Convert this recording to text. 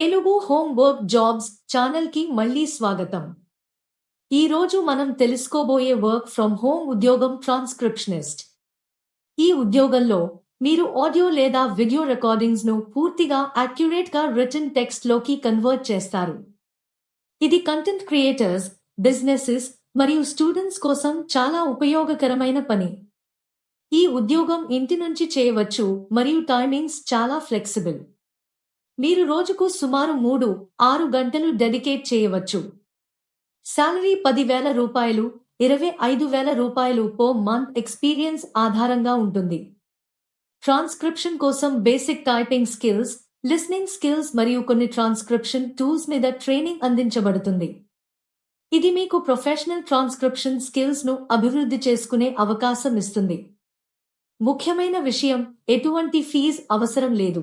Telugu home work jobs ఛానల్కి మళ్ళీ స్వాగతం. ఈ రోజు మనం తెలుసుకోబోయే వర్క్ ఫ్రమ్ హోమ్ ఉద్యోగం ట్రాన్స్క్రిప్షనిస్ట్. ఈ ఉద్యోగంలో మీరు ఆడియో లేదా వీడియో రికార్డింగ్స్ను పూర్తిగా యాక్యురేట్గా రిటర్న్ టెక్స్ట్లోకి కన్వర్ట్ చేస్తారు. ఇది కంటెంట్ క్రియేటర్స్ బిజినెసెస్ మరియు స్టూడెంట్స్ కోసం చాలా ఉపయోగకరమైన పని. ఈ ఉద్యోగం ఇంటి నుంచి చేయవచ్చు మరియు టైమింగ్స్ చాలా ఫ్లెక్సిబుల్. మీరు రోజుకు సుమారు మూడు ఆరు గంటలు డెడికేట్ చేయవచ్చు. శాలరీ పదివేల రూపాయలు ఇరవై ఐదు వేల రూపాయలు పో మంత్ ఎక్స్పీరియన్స్ ఆధారంగా ఉంటుంది. ట్రాన్స్క్రిప్షన్ కోసం basic typing skills listening skills మరియు కొన్ని ట్రాన్స్క్రిప్షన్ టూల్స్ మీద ట్రైనింగ్ అందించబడుతుంది. ఇది మీకు ప్రొఫెషనల్ ట్రాన్స్క్రిప్షన్ స్కిల్స్ను అభివృద్ధి చేసుకునే అవకాశం ఇస్తుంది. ముఖ్యమైన విషయం ఎటువంటి ఫీజ్ అవసరం లేదు.